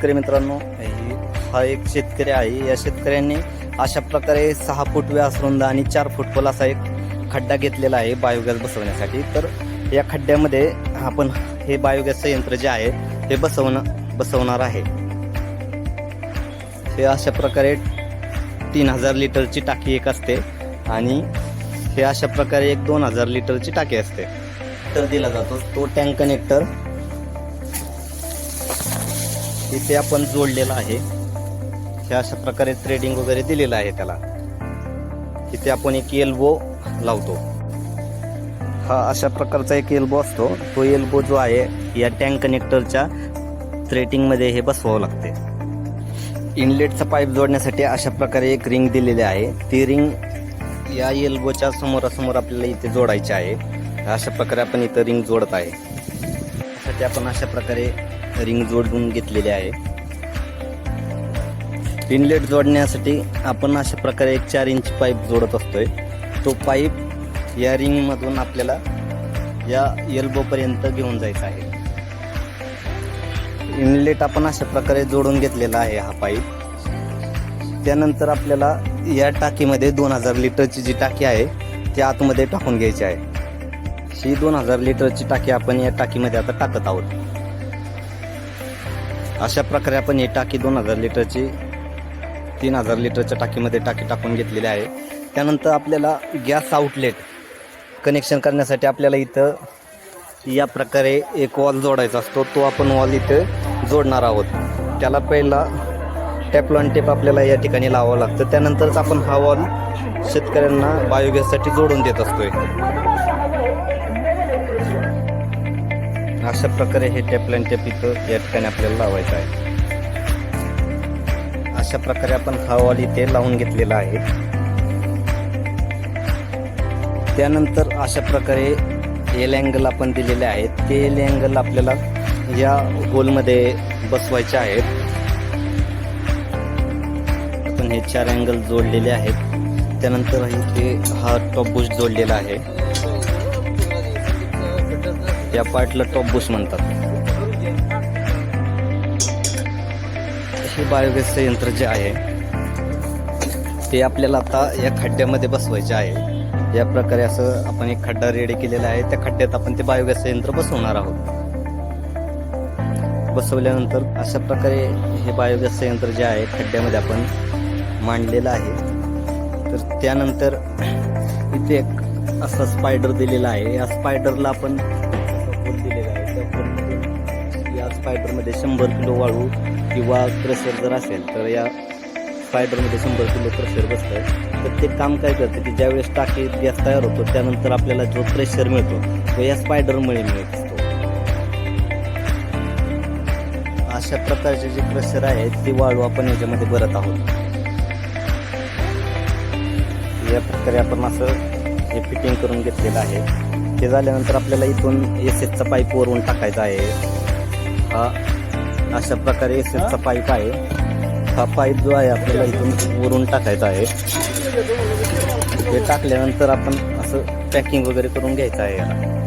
शेतकरी मित्रांनो हा एक शेतकरी आहे. या शेतकऱ्यांनी अशा प्रकारे सहा फूट व्यास रुंद आणि चार फूट खोल असा एक खड्डा घेतलेला आहे बायोगॅस बसवण्यासाठी. तर या खड्ड्यामध्ये आपण हे बायोगॅसचं यंत्र जे आहे हे बसवणं बसवणार आहे. हे अशा प्रकारे तीन हजार लिटरची टाकी एक असते आणि हे अशा प्रकारे एक दोन हजार लिटरची टाकी असते. तर दिला जातो तो टँक कनेक्टर. इथे आपण जोडलेला आहे. हे अशा प्रकारे थ्रेडिंग वगैरे दिलेलं आहे त्याला. इथे आपण एक एल्बो लावतो. हा अशा प्रकारचा एक एल्बो असतो. तो एल्बो जो आहे या टँक कनेक्टरच्या थ्रेटिंगमध्ये हे बसवावं लागते. इनलेटचा पाईप जोडण्यासाठी अशा प्रकारे एक रिंग दिलेली आहे. ती रिंग या एल्बोच्या समोरासमोर आपल्याला इथे जोडायची आहे. अशा प्रकारे आपण इथं रिंग जोडत आहे. त्यासाठी आपण अशा प्रकारे रिंग जोडून घेतलेली आहे. इनलेट जोडण्यासाठी आपण अशा प्रकारे एक चार इंच पाईप जोडत असतोय. तो पाईप या रिंगमधून आपल्याला या एल्बोपर्यंत घेऊन जायचा आहे. इनलेट आपण अशा प्रकारे जोडून घेतलेला आहे हा पाईप. त्यानंतर आपल्याला या टाकीमध्ये दोन हजार लिटरची जी टाकी आहे ती आतमध्ये टाकून घ्यायची आहे. ही दोन हजार लिटरची टाकी आपण या टाकीमध्ये आता टाकत आहोत. अशा प्रकारे आपण ही टाकी दोन हजार लिटरची तीन हजार लिटरच्या टाकीमध्ये टाकी टाकून घेतलेली आहे. त्यानंतर आपल्याला गॅस आउटलेट कनेक्शन करण्यासाठी आपल्याला इथं या प्रकारे एक वॉल जोडायचा असतो. तो आपण वॉल इथं जोडणार आहोत. त्याला पहिला टॅपलॉन टेप आपल्याला या ठिकाणी लावावं लागतं. त्यानंतरच आपण हा वॉल शेतकऱ्यांना बायोगॅससाठी जोडून देत असतोय. अशा प्रकारे हे टॅपलॉन टेप इथं या ठिकाणी आपल्याला लावायचं आहे. अशा प्रकारे आपण हा इथे लावून घेतलेला आहे. त्यानंतर अशा प्रकारे एल अँगल आपण दिलेले आहेत. ते एल अँगल आपल्याला या गोलमध्ये बसवायचे आहेत. आपण हे चार अँगल जोडलेले आहेत. त्यानंतर इथे हा टॉप बुश जोडलेला आहे. या पार्टला टॉप बुश म्हणतात. हे बायोगॅसचं यंत्र जे आहे ते आपल्याला आता या खड्ड्यामध्ये बसवायचे आहे. या प्रकारे असं आपण एक खड्डा रेडी केलेला आहे. त्या खड्ड्यात आपण ते बायोगॅसचं यंत्र बसवणार आहोत. बसवल्यानंतर अशा प्रकारे हे बायोगॅसचं यंत्र जे आहे खड्ड्यामध्ये आपण मांडलेलं आहे. तर त्यानंतर इथे एक असा स्पायडर दिलेला आहे. या स्पायडरला आपण असा दिलेला आहे. त्या या स्पायडरमध्ये शंभर किलो वाळू किंवा क्रशर जर असेल तर या स्पायडरमध्ये शंभर किलो क्रशर बसतं तर ते काम काय करतं की ज्यावेळेस टाकी गॅस तयार होतो त्यानंतर आपल्याला जो प्रेशर मिळतो तो या स्पायडरमुळे मिळत असतो. अशा प्रकारचे जे क्रशर आहेत ते वाळू आपण याच्यामध्ये भरत आहोत. या प्रकारे आपण असं हे फिटिंग करून घेतलेलं आहे. ते झाल्यानंतर आपल्याला इथून एस एसचा पाईप वरून टाकायचा आहे. हा अशा प्रकारे एस एसचा पाईप आहे. हा पाईप जो आहे आपल्याला इथून वरून टाकायचा आहे. हे टाकल्यानंतर आपण असं पॅकिंग वगैरे करून घ्यायचं आहे. याला